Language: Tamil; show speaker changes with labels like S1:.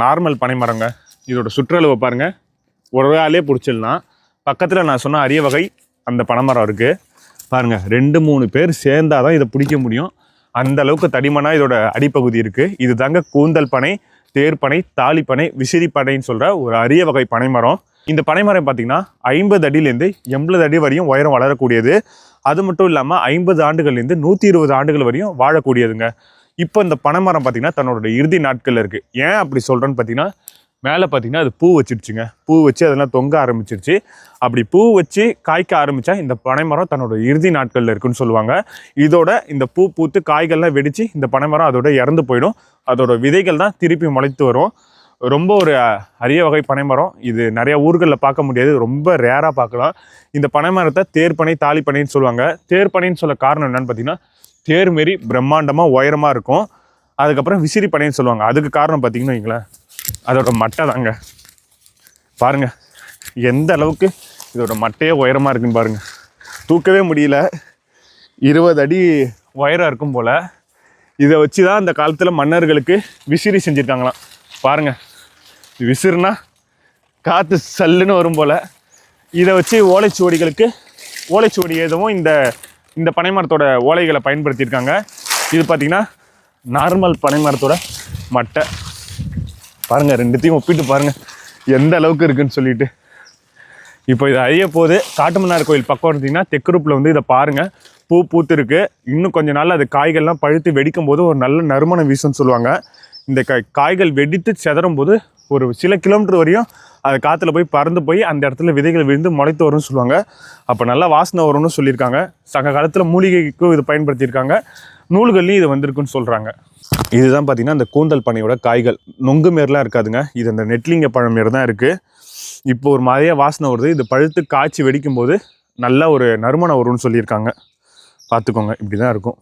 S1: நார்மல் பனைமரங்க. இதோட சுற்றளவை பாருங்க. ஒரு ஆளே பிடிச்சிடலாம். பக்கத்தில் நான் சொன்ன அரிய வகை அந்த பனைமரம் இருக்குது பாருங்க ரெண்டு மூணு பேர் சேர்ந்தாதான் இதை பிடிக்க முடியும். அந்த அளவுக்கு தடிமனாக இதோட அடிப்பகுதி இருக்குது இது தாங்க கூந்தல் பனை தேர்ப்பனை தாலிப்பனை விசிறிப்பனைன்னு சொல்கிற ஒரு அரிய வகை பனைமரம். இந்த பனைமரம் பார்த்திங்கன்னா ஐம்பது அடியிலேருந்து எண்பது அடி வரையும் உயரம் வளரக்கூடியது. அது மட்டும் இல்லாமல் ஐம்பது ஆண்டுகள்லேருந்து நூற்றி இருபது ஆண்டுகள் வரையும் வாழக்கூடியதுங்க. இப்போ இந்த பனைமரம் பார்த்தீங்கன்னா தன்னோட இறுதி நாட்களில் இருக்குது ஏன் அப்படி சொல்கிறேன்னு பார்த்தீங்கன்னா மேலே பார்த்தீங்கன்னா அது பூ வச்சிருச்சுங்க. பூ வச்சு அதெல்லாம் தொங்க ஆரம்பிச்சிருச்சு. அப்படி பூ வச்சு காய்க்க ஆரம்பித்தா இந்த பனைமரம் தன்னோட இறுதி நாட்களில் இருக்குன்னு சொல்லுவாங்க. இதோட இந்த பூ பூத்து காய்கள்லாம் வெடித்து இந்த பனைமரம் அதோட இறந்து போயிடும். அதோட விதைகள் தான் திருப்பி முளைத்து வரும். ரொம்ப ஒரு அரிய வகை பனைமரம். இது நிறையா ஊர்களில் பார்க்க முடியாது. ரொம்ப ரேராக பார்க்கலாம். இந்த பனைமரத்தை தேர்ப்பனை தாலிப்பனைன்னு சொல்லுவாங்க. தேர்ப்பனைன்னு சொல்ல காரணம் என்னன்னு பார்த்தீங்கன்னா தேர் மாரி பிரம்மாண்டமாக உயரமாக இருக்கும். அதுக்கப்புறம் விசிறி பனைன்னு சொல்லுவாங்க. அதுக்கு காரணம் பார்த்தீங்கன்னு வைங்களேன். அதோட மட்டை தாங்க. பாருங்கள் எந்த அளவுக்கு இதோட மட்டையே உயரமாக இருக்குன்னு பாருங்கள் தூக்கவே முடியல. இருபது அடி உயரம் இருக்கும் போல். இதை வச்சு தான் அந்த காலத்தில் மன்னர்களுக்கு விசிறி செஞ்சுருக்காங்களாம். பாருங்க. விசிறுனா காற்று சல்லுன்னு வரும் போல். இதை வச்சு ஓலைச்சுவடிகளுக்கு ஓலைச்சுவடி எதுவும் இந்த இந்த பனைமரத்தோட ஓலைகளை பயன்படுத்தியிருக்காங்க. இது பார்த்திங்கன்னா நார்மல் பனைமரத்தோட மட்டை. பாருங்கள் ரெண்டுத்தையும் ஒப்பிட்டு பாருங்கள் எந்த அளவுக்கு இருக்குன்னு சொல்லிட்டு. இப்போ இது அழிய போகுது. காட்டுமன்னார் கோயில் பக்கம் இருந்தீங்கன்னா தெக்குருப்பில் வந்து இதை பாருங்கள் பூ பூத்து இருக்கு இன்னும் கொஞ்ச நாள் அது காய்கள்லாம் பழுத்து வெடிக்கும் போது ஒரு நல்ல நறுமணம் வீசும்னு சொல்லுவாங்க. இந்த காய் காய்கள் வெடித்து செதறும் போது ஒரு சில கிலோமீட்டர் வரையும் அது காற்றுல போய் பறந்து போய் அந்த இடத்துல விதைகள் விழுந்து முளைத்து வரும்னு சொல்லுவாங்க. அப்போ நல்லா வாசனை வரும்னு சொல்லியிருக்காங்க. சங்க காலத்தில் மூலிகைக்கும் இது பயன்படுத்தியிருக்காங்க. நூல்கள்லையும் இது வந்திருக்குன்னு சொல்கிறாங்க இதுதான் பார்த்தீங்கன்னா அந்த கூந்தல் பனையோட காய்கள். நொங்கு மாரிலாம் இருக்காதுங்க. இது அந்த நெட்லிங்க பழம் மாரி தான் இருக்குது இப்போ ஒரு மாதிரியாக வாசனை வருது. இது பழுத்து காய்ச்சி வெடிக்கும் போது ஒரு நறுமணம் வரும்னு சொல்லியிருக்காங்க. பார்த்துக்கோங்க இப்படி தான் இருக்கும்.